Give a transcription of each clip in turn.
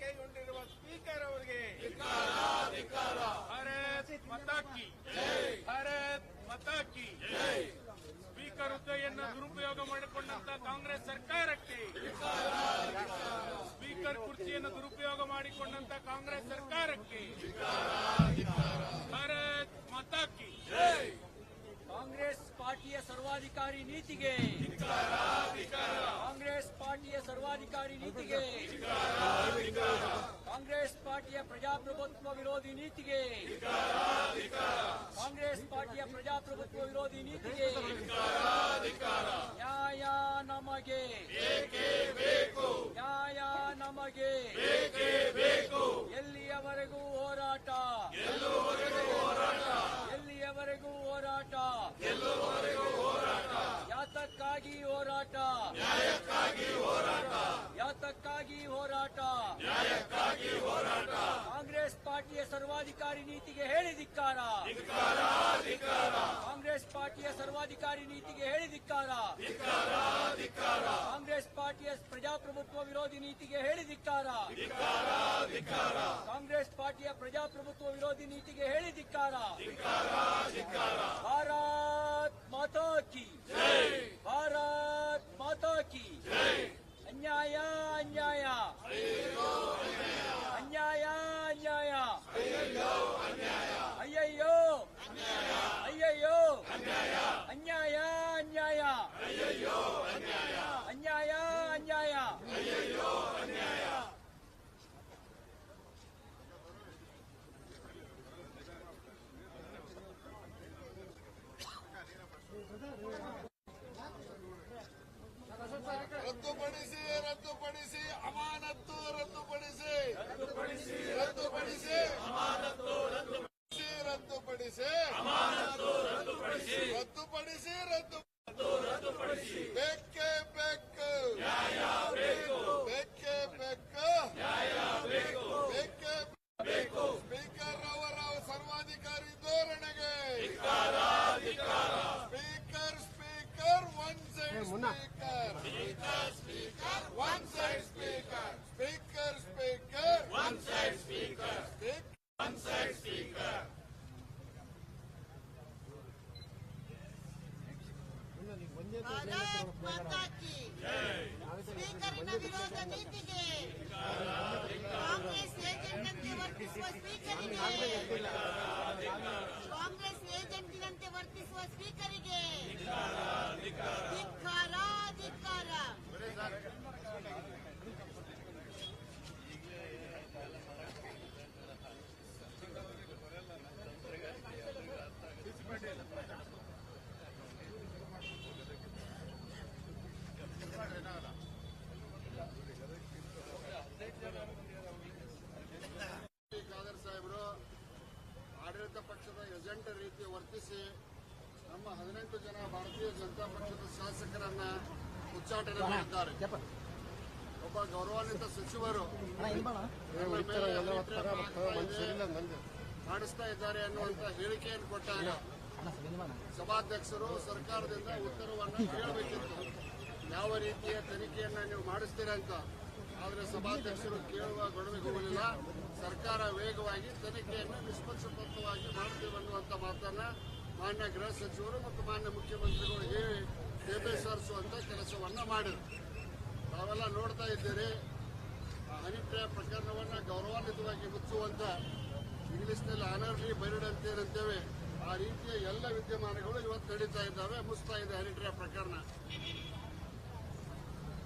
ಕೈಗೊಂಡಿರುವ ಸ್ಪೀಕರ್ ಅವರಿಗೆ ಭಾರತ್ ಮತಾಕಿ ಭಾರತ್ ಮತಾಕಿ ಸ್ಪೀಕರ್ ಹುದ್ದೆಯನ್ನು ದುರುಪಯೋಗ ಮಾಡಿಕೊಂಡಂತ ಕಾಂಗ್ರೆಸ್ ಸರ್ಕಾರಕ್ಕೆ ಸ್ಪೀಕರ್ ಕುರ್ಚಿಯನ್ನು ದುರುಪಯೋಗ ಮಾಡಿಕೊಂಡಂತ ಕಾಂಗ್ರೆಸ್ ಸರ್ಕಾರಕ್ಕೆ ಭಾರತ್ ಮತಾಕಿ ಪಾರ್ಟಿಯ ಸರ್ವಾಧಿಕಾರಿ ನೀತಿಗೆ. ಕಾಂಗ್ರೆಸ್ ಪಾರ್ಟಿಯ ಸರ್ವಾಧಿಕಾರಿ ನೀತಿಗೆ. ಕಾಂಗ್ರೆಸ್ ಪಾರ್ಟಿಯ ಪ್ರಜಾಪ್ರಭುತ್ವ ವಿರೋಧಿ ನೀತಿಗೆ. ಕಾಂಗ್ರೆಸ್ ಪಾರ್ಟಿಯ ಪ್ರಜಾಪ್ರಭುತ್ವ ವಿರೋಧಿ ನೀತಿಗೆ. ನ್ಯಾಯ ನಮಗೆ. ನ್ಯಾಯ ನಮಗೆ. ಎಲ್ಲಿಯವರೆಗೂ ಹೋರಾಟ? ಎಲ್ಲಿಯವರೆಗೂ ಹೋರಾಟ. ಯಾತಕ್ಕಾಗಿ ಹೋರಾಟ ಯಾತಕ್ಕಾಗಿ ಹೋರಾಟ ಕಾಂಗ್ರೆಸ್ ಪಾರ್ಟಿಯ ಸರ್ವಾಧಿಕಾರಿ ನೀತಿಗೆ ಹೇಳಿ ಧಿಕ್ಕಾರ ಕಾಂಗ್ರೆಸ್ ಪಾರ್ಟಿಯ ಸರ್ವಾಧಿಕಾರಿ ನೀತಿಗೆ ಹೇಳಿ ಧಿಕ್ಕಾರ ಕಾಂಗ್ರೆಸ್ ಪಾರ್ಟಿಯ ಪ್ರಜಾಪ್ರಭುತ್ವ ವಿರೋಧಿ ನೀತಿಗೆ ಹೇಳಿ ಧಿಕ್ಕಾರ ಕಾಂಗ್ರೆಸ್ ಪಾರ್ಟಿಯ ಪ್ರಜಾಪ್ರಭುತ್ವ ವಿರೋಧಿ ನೀತಿಗೆ ಹೇಳಿ ಧಿಕ್ಕಾರ ಭಾರತ್ ರದ್ದುಪಡಿಸಿ ರದ್ದುಪಡಿಸಿ ಅಮಾನತ್ತು ರದ್ದುಪಡಿಸಿ. ರದ್ದುಪಡಿಸಿ ರದ್ದುಪಡಿಸಿ. ರದ್ದುಪಡಿಸಿ ರದ್ದು ಬೇಕೇ ಬೇಕು. ಬೇಕೇ ಬೇಕು. ಬೇಕೇ ಬೇಕು. ಸ್ಪೀಕರ್ ಅವರ ಸರ್ವಾಧಿಕಾರಿ ಧೋರಣೆಗೆ. Speaker speaker one side speaker one side speaker speaker speaker one side speaker one side speaker Bharat ಮಾತಾ ಕಿ ಸ್ಪೀಕರಿನ ವಿರೋಧ ನೀತಿಗೆ ಕಾಂಗ್ರೆಸ್ ಏಜೆಂಟ್ನಂತೆ ವರ್ತಿಸುವ ಸ್ಪೀಕರಿಗೆ ಕಾಂಗ್ರೆಸ್ ಏಜೆಂಟಿನಂತೆ ವರ್ತಿಸುವ ಸ್ಪೀಕರಿಗೆ ಧಿಕ್ಕಾರ ಧಿಕ್ಕಾರ ಖಾದರ್ ಸಾಹೇಬರು ಆಡಳಿತ ಪಕ್ಷದ ಏಜೆಂಟ್ ರೀತಿ ವರ್ತಿಸಿ ನಮ್ಮ ಹದಿನೆಂಟು ಜನ ಭಾರತೀಯ ಜನತಾ ಪಕ್ಷದ ಶಾಸಕರನ್ನ ಉಚ್ಚಾಟನೆ ಮಾಡಿದ್ದಾರೆ. ಒಬ್ಬ ಗೌರವಾನ್ವಿತ ಸಚಿವರು ಮಾಡಿಸ್ತಾ ಇದ್ದಾರೆ ಅನ್ನುವಂತ ಹೇಳಿಕೆಯನ್ನು ಕೊಟ್ಟಾಗ ಸಭಾಧ್ಯಕ್ಷರು ಸರ್ಕಾರದಿಂದ ಉತ್ತರವನ್ನು ಕೇಳಬೇಕಿತ್ತು. ಯಾವ ರೀತಿಯ ತನಿಖೆಯನ್ನ ನೀವು ಮಾಡಿಸ್ತೀರ ಅಂತ. ಆದರೆ ಸಭಾಧ್ಯಕ್ಷರು ಕೇಳುವ ಗೊಡವೆ ಹೋಗಲಿಲ್ಲ. ಸರ್ಕಾರ ವೇಗವಾಗಿ ತನಿಖೆಯನ್ನು ಮಾತನ್ನ ಮಾನ್ಯ ಗೃಹ ಸಚಿವರು ಮತ್ತು ಮಾನ್ಯ ಮುಖ್ಯಮಂತ್ರಿಗಳು ಹೇಳಿ ಸೇಬೆ ಕೆಲಸವನ್ನ ಮಾಡಿದರು. ತಾವೆಲ್ಲ ನೋಡ್ತಾ ಇದ್ದೀರಿ ಆ ಟ್ರ್ಯಾಪ್ ಪ್ರಕರಣವನ್ನ ಗೌರವಾನ್ವಿತವಾಗಿ ಮುಚ್ಚುವಂತ ಇಂಗ್ಲಿಷ್ನಲ್ಲಿ ಆನರ್ಲಿ ಬರಿಡ್ ಅಂತ ಏನಂತೇವೆ, ಆ ರೀತಿಯ ಎಲ್ಲ ವಿದ್ಯಮಾನಗಳು ಇವತ್ತು ನಡೀತಾ ಇದ್ದಾವೆ ಮುಸ್ತಾ ಇದೆ ಹನಿ ಪ್ರಕರಣ.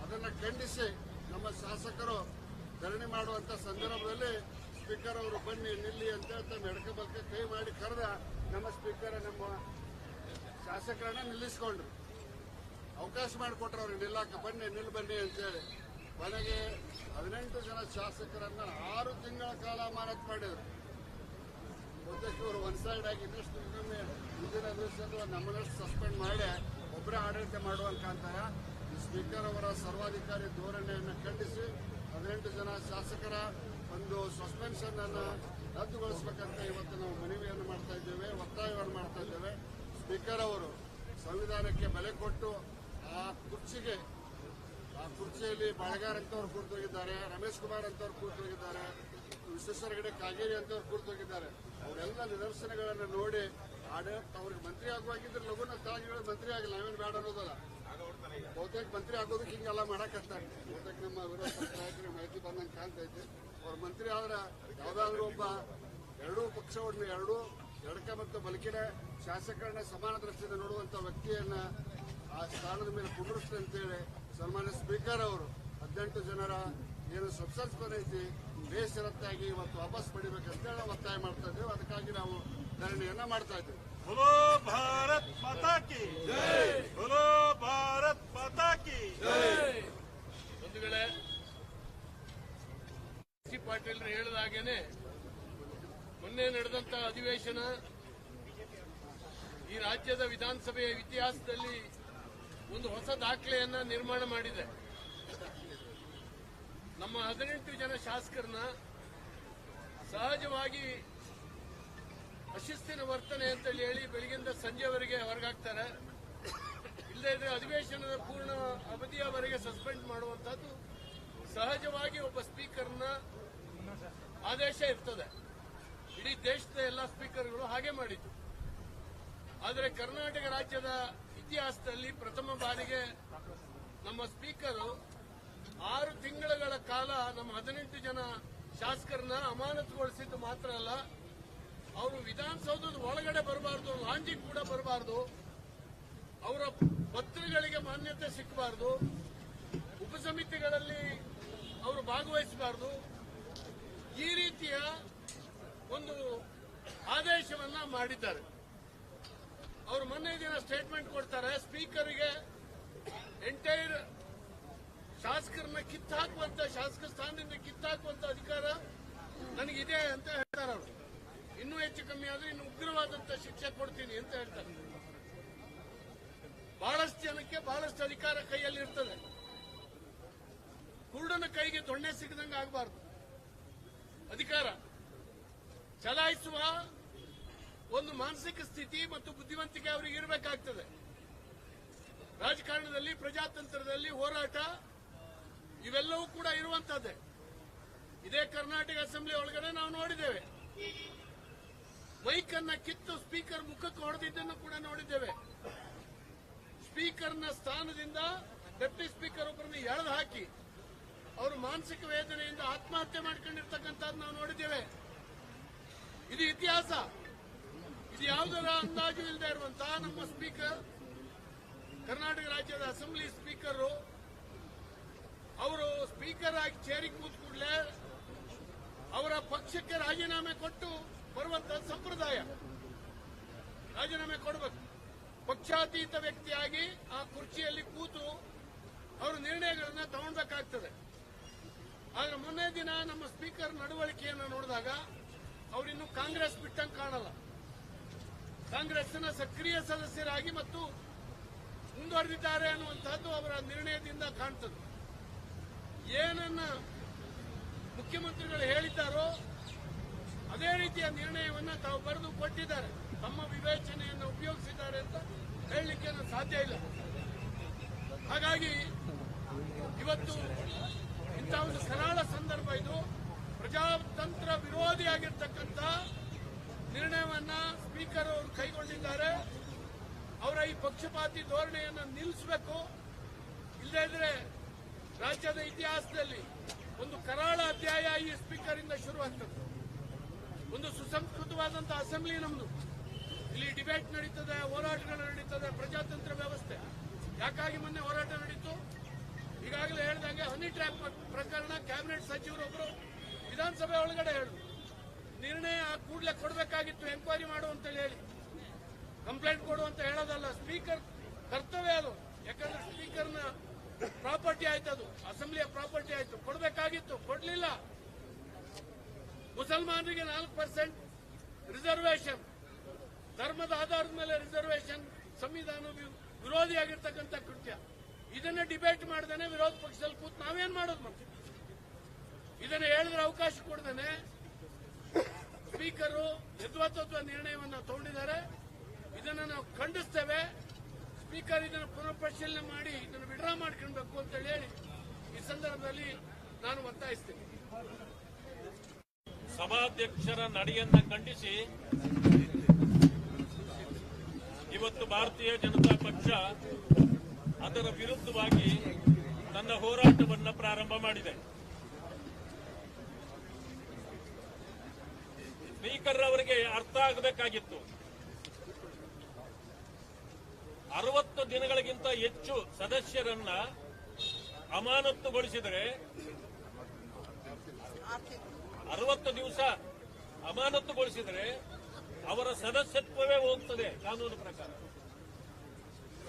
ಅದನ್ನ ಖಂಡಿಸಿ ನಮ್ಮ ಶಾಸಕರು ಧರಣಿ ಮಾಡುವಂತ ಸಂದರ್ಭದಲ್ಲಿ ಸ್ಪೀಕರ್ ಅವರು ಬನ್ನಿ, ನಿಲ್ಲಿ ಅಂತ ತಮ್ಮ ಎಡಕ ಕೈ ಮಾಡಿ ಕರೆದ ನಮ್ಮ ಸ್ಪೀಕರ್ ನಮ್ಮ ಶಾಸಕರನ್ನ ನಿಲ್ಲಿಸ್ಕೊಂಡ್ರು. ಅವಕಾಶ ಮಾಡಿಕೊಟ್ರು ಅವ್ರಿಗೆ ನಿಲ್ಲಾಕ ಬನ್ನಿ, ನಿಲ್ ಬನ್ನಿ ಅಂತೇಳಿ. ಕೊನೆಗೆ ಹದಿನೆಂಟು ಜನ ಶಾಸಕರನ್ನ ಆರು ತಿಂಗಳ ಕಾಲ ಅಮಾನತ್ ಮಾಡಿದ್ರು. ಇವರು ಒನ್ ಸೈಡ್ ಆಗಿ ಇನ್ನಷ್ಟು ಮುಂದಿನ ದಿವಸದ ನಮ್ಮನ್ನಷ್ಟು ಸಸ್ಪೆಂಡ್ ಮಾಡಿ ಒಬ್ಬರೇ ಆಡಳಿತ ಮಾಡುವಂತ ಅಂತಾರ. ಸ್ಪೀಕರ್ ಅವರ ಸರ್ವಾಧಿಕಾರಿ ಧೋರಣೆಯನ್ನು ಖಂಡಿಸಿ ಹದಿನೆಂಟು ಜನ ಶಾಸಕರ ಒಂದು ಸಸ್ಪೆನ್ಷನ್ ಅನ್ನ ರದ್ದುಗೊಳಿಸಬೇಕಂತ ಇವತ್ತು ನಾವು ಮನವಿಯನ್ನು ಮಾಡ್ತಾ ಇದ್ದೇವೆ, ಒತ್ತಾಯವನ್ನು ಮಾಡ್ತಾ ಇದ್ದೇವೆ. ಸ್ಪೀಕರ್ ಅವರು ಸಂವಿಧಾನಕ್ಕೆ ಬೆಲೆ ಕೊಟ್ಟು ಆ ಕುರ್ಚಿಗೆ, ಆ ಕುರ್ಚಿಯಲ್ಲಿ ಬಾಳಗಾರ್ ಅಂತವ್ರು ಕೂರ್ತೋಗಿದ್ದಾರೆ ರಮೇಶ್ ಕುಮಾರ್ ಅಂತವ್ರು ಕೂರ್ತೋಗಿದ್ದಾರೆ ವಿಶ್ವೇಶ್ವರ ಹೆಗಡೆ ಕಾಗೇರಿ ಅಂತವ್ರು ಕೂರ್ತೋಗಿದ್ದಾರೆ ಅವರೆಲ್ಲ ನಿದರ್ಶನಗಳನ್ನು ನೋಡಿ ಆಡಳಿತ ಅವ್ರಿಗೆ ಮಂತ್ರಿ ಆಗುವಾಗಿದ್ರೆ ಲಘುನ ತಾಗಿಗಳು ಮಂತ್ರಿ ಆಗಿಲ್ಲ, ನಾವೇನು ಬೇಡ ಅನ್ನೋದಲ್ಲ. ಬಹುತೇಕ ಮಂತ್ರಿ ಆಗೋದಕ್ಕೆ ಹಿಂಗೆಲ್ಲ ಮಾಡಕತ್ತ ಬಹುತೇಕ ನಮ್ಮ ವಿರೋಧ ಮಾಹಿತಿ ಬಂದಂಗೆ ಕಾಣ್ತೈತೆ ಅವ್ರ ಮಂತ್ರಿ ಆದ್ರೆ ಯಾವ್ದಾದ್ರು ಒಬ್ಬ ಎರಡೂ ಪಕ್ಷವನ್ನು ಎರಡೂ ಎಡಕ ಮತ್ತು ಬಲಕಿನ ಶಾಸಕರನ್ನ ಸಮಾನ ದೃಷ್ಟಿಯಿಂದ ನೋಡುವಂತ ವ್ಯಕ್ತಿಯನ್ನ ಆ ಸ್ಥಾನದ ಮೇಲೆ ಕುಂಡ್ರಿಸ್ಲಿ ಅಂತೇಳಿ ಸನ್ಮಾನ್ಯ ಸ್ಪೀಕರ್ ಅವರು ಹದಿನೆಂಟು ಜನರ ಏನು ಸಬ್ಸನ್ಸ್ಪನ್ ಐತಿ ಬೇಷರತ್ತಾಗಿ ಇವತ್ತು ವಾಪಸ್ ಪಡಿಬೇಕಂತೇಳಿ ನಾವು ಒತ್ತಾಯ ಮಾಡ್ತಾ ಇದ್ದೇವೆ ಅದಕ್ಕಾಗಿ ನಾವು ಧರಣಿಯನ್ನ ಮಾಡ್ತಾ ಇದ್ದೇವೆ बोलो भारत माता की जय बोलो भारत माता की ಒಂದು ಪಾಟೀಲ್ ಹೇಳಿದ ಹಾಗೇನೆ, ಮೊನ್ನೆ ನಡೆದಂತ ಅಧಿವೇಶನ ಈ ರಾಜ್ಯದ ವಿಧಾನಸಭೆಯ ಇತಿಹಾಸದಲ್ಲಿ ಒಂದು ಹೊಸ ದಾಖಲೆಯನ್ನ ನಿರ್ಮಾಣ ಮಾಡಿದೆ. ನಮ್ಮ ಹದಿನೆಂಟು ಜನ ಶಾಸಕರನ್ನ ಸಹಜವಾಗಿ ಅಶಿಸ್ತಿನ ವರ್ತನೆ ಅಂತ ಹೇಳಿ ಬೆಳಗಿಂದ ಸಂಜೆವರೆಗೆ ಹೊರಗಾಗ್ತಾರೆ ಇಲ್ಲದೇ ಇದ್ರೆ ಅಧಿವೇಶನದ ಪೂರ್ಣ ಅವಧಿಯವರೆಗೆ ಸಸ್ಪೆಂಡ್ ಮಾಡುವಂತಹದ್ದು ಸಹಜವಾಗಿ ಒಬ್ಬ ಸ್ಪೀಕರ್ನ ಆದೇಶ ಇರ್ತದೆ. ಇಡೀ ದೇಶದ ಎಲ್ಲ ಸ್ಪೀಕರ್ಗಳು ಹಾಗೆ ಮಾಡಿದ್ದು. ಆದರೆ ಕರ್ನಾಟಕ ರಾಜ್ಯದ ಇತಿಹಾಸದಲ್ಲಿ ಪ್ರಥಮ ಬಾರಿಗೆ ನಮ್ಮ ಸ್ಪೀಕರು ಆರು ತಿಂಗಳುಗಳ ಕಾಲ ನಮ್ಮ ಹದಿನೆಂಟು ಜನ ಶಾಸಕರನ್ನ ಅಮಾನತುಗೊಳಿಸಿದ್ದು ಮಾತ್ರ ಅಲ್ಲ, ಅವರು ವಿಧಾನಸೌಧದ ಒಳಗಡೆ ಬರಬಾರ್ದು, ಲಾಂಜಿಗೆ ಕೂಡ ಬರಬಾರ್ದು, ಅವರ ಪತ್ರಗಳಿಗೆ ಮಾನ್ಯತೆ ಸಿಕ್ಕಬಾರದು, ಉಪಸಮಿತಿಗಳಲ್ಲಿ ಅವರು ಭಾಗವಹಿಸಬಾರದು ಈ ರೀತಿಯ ಒಂದು ಆದೇಶವನ್ನ ಮಾಡಿದ್ದಾರೆ. ಅವರು ಮೊನ್ನೆ ದಿನ ಸ್ಟೇಟ್ಮೆಂಟ್ ಕೊಡ್ತಾರೆ ಸ್ಪೀಕರ್ಗೆ ಎಂಟೈರ್ ಶಾಸಕರನ್ನ ಕಿತ್ತಾಕುವಂತ, ಶಾಸಕ ಸ್ಥಾನದಿಂದ ಕಿತ್ತಾಕುವಂತ ಅಧಿಕಾರ ನನಗಿದೆ ಅಂತ ಹೇಳ್ತಾರೆ ಅವರು. ಇನ್ನೂ ಹೆಚ್ಚು ಕಮ್ಮಿ ಆದ್ರೆ ಇನ್ನು ಉಗ್ರವಾದಂತ ಶಿಕ್ಷೆ ಕೊಡ್ತೀನಿ ಅಂತ ಹೇಳ್ತಾರೆ. ಬಹಳಷ್ಟು ಜನಕ್ಕೆ ಬಹಳಷ್ಟು ಅಧಿಕಾರ ಕೈಯಲ್ಲಿ ಇರ್ತದೆ ಕುರುಡನ ಕೈಗೆ ದೊಣ್ಣೆ ಸಿಗದಂಗೆ ಆಗಬಾರ್ದು. ಅಧಿಕಾರ ಚಲಾಯಿಸುವ ಒಂದು ಮಾನಸಿಕ ಸ್ಥಿತಿ ಮತ್ತು ಬುದ್ಧಿವಂತಿಕೆ ಅವರಿಗೆ ಇರಬೇಕಾಗ್ತದೆ. ರಾಜಕಾರಣದಲ್ಲಿ, ಪ್ರಜಾತಂತ್ರದಲ್ಲಿ ಹೋರಾಟ ಇವೆಲ್ಲವೂ ಕೂಡ ಇರುವಂತದ್ದೇ ಇದೇ ಕರ್ನಾಟಕ ಅಸೆಂಬ್ಲಿ ಒಳಗಡೆ ನಾವು ನೋಡಿದ್ದೇವೆ. ಮೈಕ್ ಕಿತ್ತು ಸ್ಪೀಕರ್ ಮುಖಕ್ಕೆ ಹೊಡೆದಿದ್ದನ್ನು ಕೂಡ ನೋಡಿದ್ದೇವೆ. ಸ್ಪೀಕರ್ನ ಸ್ಥಾನದಿಂದ ಡೆಪ್ಟಿ ಸ್ಪೀಕರ್ ಒಬ್ಬರನ್ನು ಎಳೆದು ಹಾಕಿ ಅವರು ಮಾನಸಿಕ ವೇದನೆಯಿಂದ ಆತ್ಮಹತ್ಯೆ ಮಾಡ್ಕೊಂಡಿರ್ತಕ್ಕಂಥದ್ದು ನಾವು ನೋಡಿದ್ದೇವೆ. ಇದು ಇತಿಹಾಸ. ಇದು ಯಾವುದರ ಅಂದಾಜು ಇಲ್ಲದೆ ಇರುವಂತಹ ನಮ್ಮ ಸ್ಪೀಕರ್, ಕರ್ನಾಟಕ ರಾಜ್ಯದ ಅಸೆಂಬ್ಲಿ ಸ್ಪೀಕರ್. ಅವರು ಸ್ಪೀಕರ್ ಆಗಿ ಚೇರಿಗೆ ಕೂತ್ ಕೂಡಲೇ ಅವರ ಪಕ್ಷಕ್ಕೆ ರಾಜೀನಾಮೆ ಕೊಟ್ಟು ಬರುವಂತಹ ಸಂಪ್ರದಾಯ. ರಾಜೀನಾಮೆ ಕೊಡಬೇಕು. ಪಕ್ಷಾತೀತ ವ್ಯಕ್ತಿಯಾಗಿ ಆ ಕುರ್ಚಿಯಲ್ಲಿ ಕೂತು ಅವರು ನಿರ್ಣಯಗಳನ್ನ ತಗೊಳ್ಬೇಕಾಗ್ತದೆ ಆದ್ರೆ ಮೊನ್ನೆ ದಿನ ನಮ್ಮ ಸ್ಪೀಕರ್ ನಡವಳಿಕೆಯನ್ನು ನೋಡಿದಾಗ ಅವರಿನ್ನು ಕಾಂಗ್ರೆಸ್ ಬಿಟ್ಟಂಗೆ ಕಾಣಲ್ಲ. ಕಾಂಗ್ರೆಸ್ನ ಸಕ್ರಿಯ ಸದಸ್ಯರಾಗಿ ಮತ್ತು ಮುಂದುವರೆದಿದ್ದಾರೆ ಅನ್ನುವಂತಹದ್ದು ಅವರ ನಿರ್ಣಯದಿಂದ ಕಾಣ್ತದೆ. ಏನನ್ನ ಮುಖ್ಯಮಂತ್ರಿಗಳು ಹೇಳಿದ್ದಾರೋ ಅದೇ ರೀತಿಯ ನಿರ್ಣಯವನ್ನ ತಾವು ಬರೆದು ಕೊಟ್ಟಿದ್ದಾರೆ. ತಮ್ಮ ವಿವೇಚನೆಯನ್ನು ಉಪಯೋಗಿಸಿದ್ದಾರೆ ಅಂತ ಹೇಳಲಿಕ್ಕೆ ಸಾಧ್ಯ ಇಲ್ಲ ಹಾಗಾಗಿ ಇವತ್ತು ಇಂಥ ಒಂದು ಕರಾಳ ಸಂದರ್ಭ ಇದು ಪ್ರಜಾತಂತ್ರ ವಿರೋಧಿಯಾಗಿರ್ತಕ್ಕಂಥ ನಿರ್ಣಯವನ್ನ ಸ್ಪೀಕರ್ ಅವರು ಕೈಗೊಂಡಿದ್ದಾರೆ ಅವರ ಈ ಪಕ್ಷಪಾತಿ ಧೋರಣೆಯನ್ನು ನಿಲ್ಲಿಸಬೇಕು. ಇಲ್ಲದೇ ರಾಜ್ಯದ ಇತಿಹಾಸದಲ್ಲಿ ಒಂದು ಕರಾಳ ಅಧ್ಯಾಯ ಈ ಸ್ಪೀಕರ್ ಇಂದ ಶುರುವಾಗ್ತದೆ ಒಂದು ಸುಸಂಸ್ಕೃತವಾದಂತಹ ಅಸೆಂಬ್ಲಿ ನಮ್ದು. ಇಲ್ಲಿ ಡಿಬೇಟ್ ನಡೀತದೆ, ಹೋರಾಟಗಳು ನಡೀತದೆ, ಪ್ರಜಾತಂತ್ರ ವ್ಯವಸ್ಥೆ. ಯಾಕಾಗಿ ಮೊನ್ನೆ ಹೋರಾಟ ನಡೀತು? ಈಗಾಗಲೇ ಹೇಳಿದಂಗೆ ಹನಿ ಟ್ರ್ಯಾಪ್ ಪ್ರಕರಣ ಕ್ಯಾಬಿನೆಟ್ ಸಚಿವರೊಬ್ಬರು ವಿಧಾನಸಭೆ ಒಳಗಡೆ ಹೇಳಿದ್ರು. ನಿರ್ಣಯ ಕೂಡಲೇ ಕೊಡಬೇಕಾಗಿತ್ತು ಎಂಕ್ವೈರಿ ಮಾಡು ಅಂತೇಳಿ ಹೇಳಿ. ಕಂಪ್ಲೇಂಟ್ ಕೊಡು ಅಂತ ಹೇಳೋದಲ್ಲ ಸ್ಪೀಕರ್ ಕರ್ತವ್ಯ ಅದು. ಯಾಕಂದ್ರೆ ಸ್ಪೀಕರ್ನ ಪ್ರಾಪರ್ಟಿ ಆಯ್ತು ಅದು. ಅಸೆಂಬ್ಲಿಯ ಪ್ರಾಪರ್ಟಿ ಆಯ್ತು. ಕೊಡಬೇಕಾಗಿತ್ತು. ಕೊಡ್ಲಿಲ್ಲ. ಮುಸಲ್ಮಾನರಿಗೆ ನಾಲ್ಕು ಪರ್ಸೆಂಟ್ ರಿಸರ್ವೇಷನ್ ಧರ್ಮದ ಆಧಾರದ ಮೇಲೆ ರಿಸರ್ವೇಷನ್ ಸಂವಿಧಾನ ವಿರೋಧಿಯಾಗಿರ್ತಕ್ಕಂಥ ಕೃತ್ಯ. ಇದನ್ನ ಡಿಬೇಟ್ ಮಾಡ್ದೇನೆ ವಿರೋಧ ಪಕ್ಷದಲ್ಲಿ ಕೂತ್ ನಾವೇನ್ ಮಾಡೋದು ಮತ್ತೆ? ಇದನ್ನ ಹೇಳಿದ್ರೆ ಅವಕಾಶ ಕೊಡ್ದೇನೆ. ಸ್ಪೀಕರು ಯದ್ವಾತತ್ವ ನಿರ್ಣಯವನ್ನ ತಗೊಂಡಿದ್ದಾರೆ. ಇದನ್ನ ನಾವು ಖಂಡಿಸ್ತೇವೆ. ಸ್ಪೀಕರ್ ಇದನ್ನು ಪುನಃ ಪರಿಶೀಲನೆ ಮಾಡಿ ಇದನ್ನು ವಿಡ್ರಾ ಮಾಡ್ಕೊಳ್ಬೇಕು ಅಂತ ಹೇಳಿ ಈ ಸಂದರ್ಭದಲ್ಲಿ ನಾನು ಒತ್ತಾಯಿಸ್ತೇನೆ. ಸಭಾಧ್ಯಕ್ಷರ ನಡೆಯನ್ನ ಖಂಡಿಸಿ ಇವತ್ತು ಭಾರತೀಯ ಜನತಾ ಪಕ್ಷ ಅದರ ವಿರುದ್ಧವಾಗಿ ತನ್ನ ಹೋರಾಟವನ್ನ ಪ್ರಾರಂಭ ಮಾಡಿದೆ. ಸ್ಪೀಕರ್ ಅವರಿಗೆ ಅರ್ಥ ಆಗಬೇಕಾಗಿತ್ತು. ಅರವತ್ತು ದಿನಗಳಿಗಿಂತ ಹೆಚ್ಚು ಸದಸ್ಯರನ್ನ ಅಮಾನತುಗೊಳಿಸಿದರೆ ಅರವತ್ತು ದಿವಸ ಅಮಾನತುಗೊಳಿಸಿದರೆ ಅವರ ಸದಸ್ಯತ್ವವೇ ಹೋಗ್ತದೆ ಕಾನೂನು ಪ್ರಕಾರ.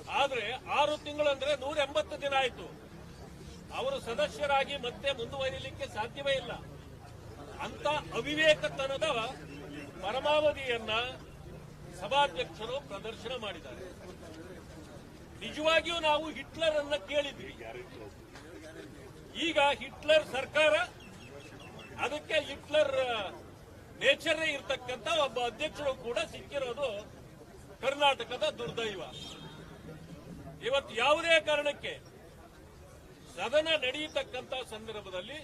ಆದರೆ ಆರು ತಿಂಗಳು ಅಂದ್ರೆ ನೂರ ಎಂಬತ್ತು ದಿನ ಆಯಿತು. ಅವರು ಸದಸ್ಯರಾಗಿ ಮತ್ತೆ ಮುಂದುವರಿಲಿಕ್ಕೆ ಸಾಧ್ಯವೇ ಇಲ್ಲ. ಅಂತ ಅವಿವೇಕತನದ ಪರಮಾವಧಿಯನ್ನ ಸಭಾಧ್ಯಕ್ಷರು ಪ್ರದರ್ಶನ ಮಾಡಿದ್ದಾರೆ. ನಿಜವಾಗಿಯೂ ನಾವು ಹಿಟ್ಲರ್ ಅನ್ನ ಕೇಳಿದ್ವಿ. ಈಗ ಹಿಟ್ಲರ್ ಸರ್ಕಾರ, ಅದಕ್ಕೆ ಹಿಟ್ಲರ್ ನೇಚರೇ ಇರತಕ್ಕಂತ ಒಬ್ಬ ಅಧ್ಯಕ್ಷರು ಕೂಡ ಸಿಕ್ಕಿರೋದು ಕರ್ನಾಟಕದ ದುರ್ದೈವ. ಇವತ್ತು ಯಾವುದೇ ಕಾರಣಕ್ಕೆ ಸದನ ನಡೆಯತಕ್ಕಂಥ ಸಂದರ್ಭದಲ್ಲಿ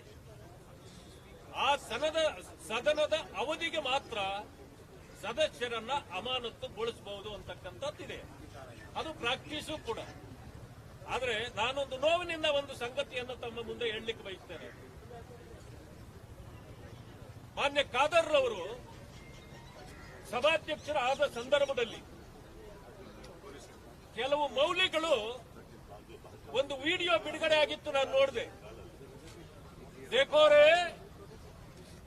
ಆ ಸದನದ ಸದನದ ಅವಧಿಗೆ ಮಾತ್ರ ಸದಸ್ಯರನ್ನ ಅಮಾನತುಗೊಳಿಸಬಹುದು ಅಂತಕ್ಕಂಥದ್ದಿದೆ. ಅದು ಪ್ರಾಕ್ಟೀಸು ಕೂಡ. ಆದರೆ ನಾನೊಂದು ನೋವಿನಿಂದ ಒಂದು ಸಂಗತಿಯನ್ನು ತಮ್ಮ ಮುಂದೆ ಹೇಳಲಿಕ್ಕೆ ಬಯಸ್ತೇನೆ. ಮಾನ್ಯ ಖಾದರ್ ಅವರು ಸಭಾಧ್ಯಕ್ಷರಾದ ಸಂದರ್ಭದಲ್ಲಿ ಕೆಲವು ಮೌಲ್ಯಗಳು ಒಂದು ವಿಡಿಯೋ ಬಿಡುಗಡೆ ಆಗಿತ್ತು ನಾನು ನೋಡಿದೆ. ದೇಖೋರೆ,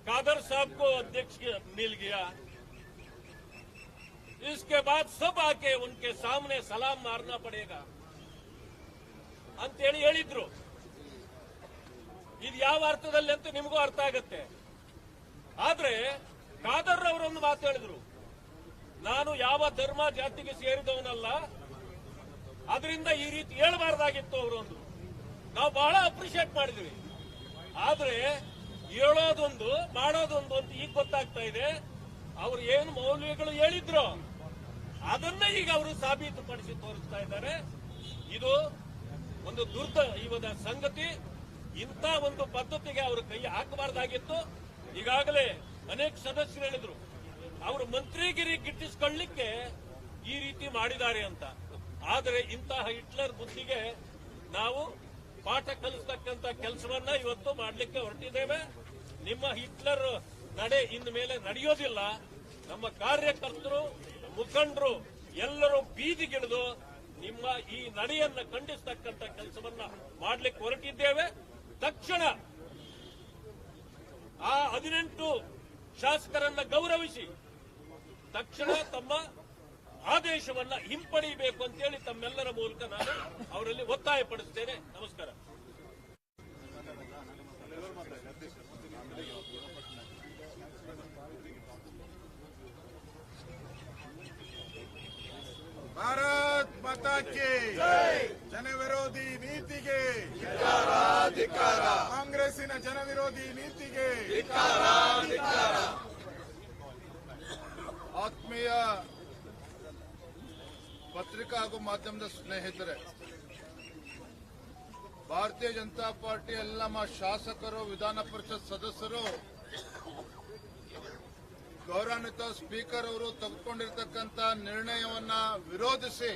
ಖಾದರ್ ಸಾಬ್ಗೂ ಅಧ್ಯಕ್ಷ ಮಿಲ್ಗಿಯಾ इसके बाद सब आके उनके सामने सलाम मारना पड़ेगा ಅಂತೇಳಿ ಹೇಳಿದ್ರು ಇದು ಯಾವ ಅರ್ಥದಲ್ಲಿ ಅಂತ ನಿಮಗೂ ಅರ್ಥ ಆಗತ್ತೆ ಆದ್ರೆ ಖಾದರ್ ಅವರೊಂದು ಮಾತು ಹೇಳಿದ್ರು ನಾನು ಯಾವ ಧರ್ಮ ಜಾತಿಗೆ ಸೇರಿದವನಲ್ಲ ಅದರಿಂದ ಈ ರೀತಿ ಹೇಳಬಾರ್ದಾಗಿತ್ತು ಅವರೊಂದು ನಾವು ಬಹಳ ಅಪ್ರಿಶಿಯೇಟ್ ಮಾಡಿದ್ವಿ ಆದ್ರೆ ಹೇಳೋದೊಂದು ಮಾಡೋದೊಂದು ಅಂತ ಈಗ ಗೊತ್ತಾಗ್ತಾ ಇದೆ ಅವ್ರು ಏನು ಮೌಲ್ಯಗಳು ಹೇಳಿದ್ರು ಅದನ್ನ ಈಗ ಅವರು ಸಾಬೀತುಪಡಿಸಿ ತೋರಿಸ್ತಾ ಇದ್ದಾರೆ. ಇದು ಒಂದು ದುರ್ದ ಯುವದ ಸಂಗತಿ. ಇಂಥ ಒಂದು ಪದ್ಧತಿಗೆ ಅವರು ಕೈ ಹಾಕಬಾರ್ದಾಗಿತ್ತು. ಈಗಾಗಲೇ ಅನೇಕ ಸದಸ್ಯರು ಹೇಳಿದ್ರು, ಅವರು ಮಂತ್ರಿಗಿರಿ ಗಿಟ್ಟಿಸ್ಕೊಳ್ಳಿಕ್ಕೆ ಈ ರೀತಿ ಮಾಡಿದ್ದಾರೆ ಅಂತ. ಆದರೆ ಇಂತಹ ಹಿಟ್ಲರ್ ಬುದ್ಧಿಗೆ ನಾವು ಪಾಠ ಕಲಿಸ್ತಕ್ಕಂತ ಕೆಲಸವನ್ನ ಇವತ್ತು ಮಾಡಲಿಕ್ಕೆ ಹೊರಟಿದ್ದೇವೆ. ನಿಮ್ಮ ಹಿಟ್ಲರ್ ನಡೆ ಇನ್ನು ಮೇಲೆ ನಡೆಯೋದಿಲ್ಲ. ನಮ್ಮ ಕಾರ್ಯಕರ್ತರು ಮುಖಂಡರು ಎಲ್ಲರೂ ಬೀದಿಗಿಳಿದು ನಿಮ್ಮ ಈ ನಡೆಯನ್ನ ಖಂಡಿಸ್ತಕ್ಕಂಥ ಕೆಲಸವನ್ನ ಮಾಡಲಿಕ್ಕೆ ಹೊರಟಿದ್ದೇವೆ. ತಕ್ಷಣ ಆ ಹದಿನೆಂಟು ಶಾಸಕರನ್ನ ಗೌರವಿಸಿ ತಕ್ಷಣ ತಮ್ಮ ಆದೇಶವನ್ನ ಹಿಂಪಡೆಯಬೇಕು ಅಂತೇಳಿ ತಮ್ಮೆಲ್ಲರ ಮೂಲಕ ನಾನು ಅವರಲ್ಲಿ ಒತ್ತಾಯ ಪಡಿಸ್ತೇನೆ ನಮಸ್ಕಾರ. ಭಾರತ್ ಮಾತಾ ಜನವಿರೋಧಿ ಜನ ವಿರೋಧಿ ನೀತಿಗೆ ಕಾಂಗ್ರೆಸ್ಸಿನ ಜನ ವಿರೋಧಿ ನೀತಿಗೆ ಆತ್ಮೀಯ ಪತ್ರಿಕಾ ಹಾಗೂ ಮಾಧ್ಯಮದ ಸ್ನೇಹಿತರೆ, ಭಾರತೀಯ ಜನತಾ ಪಾರ್ಟಿ ಎಲ್ಲ ನಮ್ಮ ಶಾಸಕರು, ವಿಧಾನ ಪರಿಷತ್ ಸದಸ್ಯರು ಗೌರವಾನ್ವಿತ ಸ್ಪೀಕರ್ ಅವರು ತೆಗೆದುಕೊಂಡಿರ್ತಕ್ಕಂಥ ನಿರ್ಣಯವನ್ನ ವಿರೋಧಿಸಿ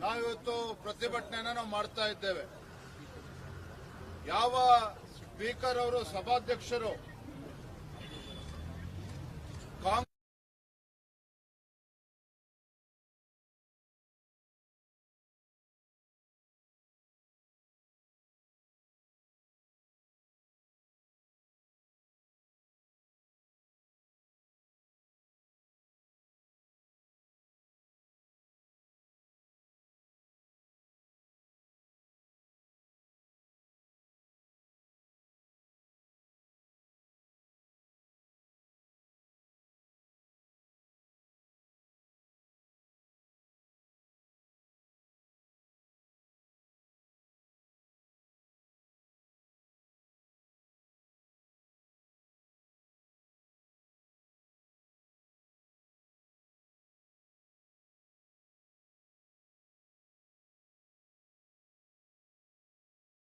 ನಾವಿವತ್ತು ಪ್ರತಿಭಟನೆಯನ್ನ ನಾವು ಮಾಡ್ತಾ ಇದ್ದೇವೆ. ಯಾವ ಸ್ಪೀಕರ್ ಅವರು, ಸಭಾಧ್ಯಕ್ಷರು